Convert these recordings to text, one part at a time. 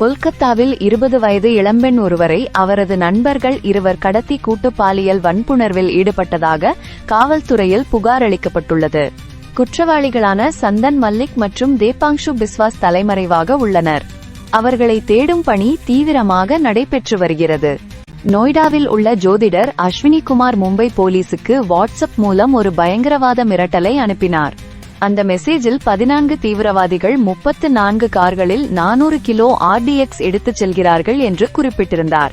கொல்கத்தாவில் இருபது வயது இளம்பெண் ஒருவரை அவரது நண்பர்கள் இருவர் கடத்தி கூட்டு பாலியல் வன்புணர்வில் ஈடுபட்டதாக காவல்துறையில் புகார் அளிக்கப்பட்டுள்ளது. குற்றவாளிகளான சந்தன் மல்லிக் மற்றும் தேபாங்ஷு பிஸ்வாஸ் தலைமறைவாக உள்ளனர். அவர்களை தேடும் பணி தீவிரமாக நடைபெற்று வருகிறது. நொய்டாவில் உள்ள ஜோதிடர் அஸ்வினி குமார் மும்பை போலீசுக்கு வாட்ஸ்அப் மூலம் ஒரு பயங்கரவாத மிரட்டலை அனுப்பினார். அந்த மெசேஜில் பதினான்கு தீவிரவாதிகள் முப்பத்து நான்கு கார்களில் நானூறு கிலோ ஆர்டிஎக்ஸ் எடுத்துச் செல்கிறார்கள் என்று குறிப்பிட்டிருந்தார்.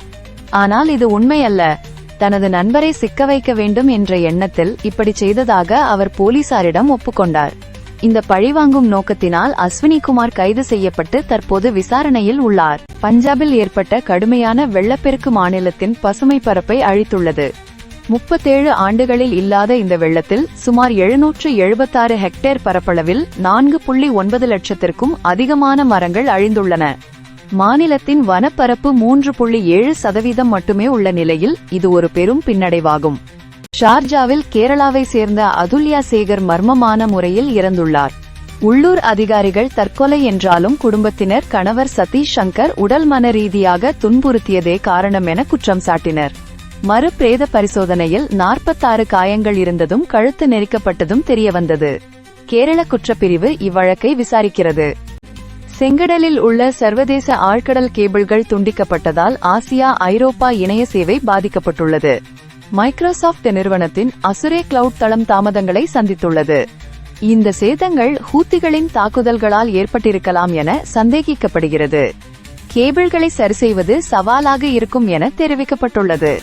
ஆனால் இது உண்மையல்ல. தனது நண்பரை சிக்க வைக்க வேண்டும் என்ற எண்ணத்தில் இப்படி செய்ததாக அவர் போலீசாரிடம் ஒப்புக்கொண்டார். இந்த பழிவாங்கும் நோக்கத்தினால் அஸ்வினி குமார் கைது செய்யப்பட்டு தற்போது விசாரணையில் உள்ளார். பஞ்சாபில் ஏற்பட்ட கடுமையான வெள்ளப்பெருக்கு மாநிலத்தின் பசுமை பரப்பை அழித்துள்ளது. முப்பத்தேழு ஆண்டுகளில் இல்லாத இந்த வெள்ளத்தில் சுமார் எழுநூற்று எழுபத்தாறு ஹெக்டேர் பரப்பளவில் நான்கு புள்ளி ஒன்பது லட்சத்திற்கும் அதிகமான மரங்கள் அழிந்துள்ளன. மாநிலத்தின் வனப்பரப்பு மூன்று புள்ளி ஏழு சதவீதம் மட்டுமே உள்ள நிலையில் இது ஒரு பெரும் பின்னடைவாகும். ஷார்ஜாவில் கேரளாவை சேர்ந்த அதுல்யா சேகர் மர்மமான முறையில் இறந்துள்ளார். உள்ளூர் அதிகாரிகள் தற்கொலை என்றாலும் குடும்பத்தினர் கணவர் சதீஷ் சங்கர் உடல் மன ரீதியாக துன்புறுத்தியதே காரணம் என குற்றம் சாட்டினர். மறு பிரேத பரிசோதனையில் நாற்பத்தாறு காயங்கள் இருந்ததும் கழுத்து நெரிக்கப்பட்டதும் தெரியவந்தது. கேரள குற்றப்பிரிவு இவ்வழக்கை விசாரிக்கிறது. செங்கடலில் உள்ள சர்வதேச ஆழ்கடல் கேபிள்கள் துண்டிக்கப்பட்டதால் ஆசியா ஐரோப்பா இணைய சேவை பாதிக்கப்பட்டுள்ளது. மைக்ரோசாஃப்ட் நிறுவனத்தின் அசுரே கிளவுட் தளம் தாமதங்களை சந்தித்துள்ளது. இந்த சேதங்கள் ஹூத்திகளின் தாக்குதல்களால் ஏற்பட்டிருக்கலாம் என சந்தேகிக்கப்படுகிறது. கேபிள்களை சரிசெய்வது சவாலாக இருக்கும் என தெரிவிக்கப்பட்டுள்ளது.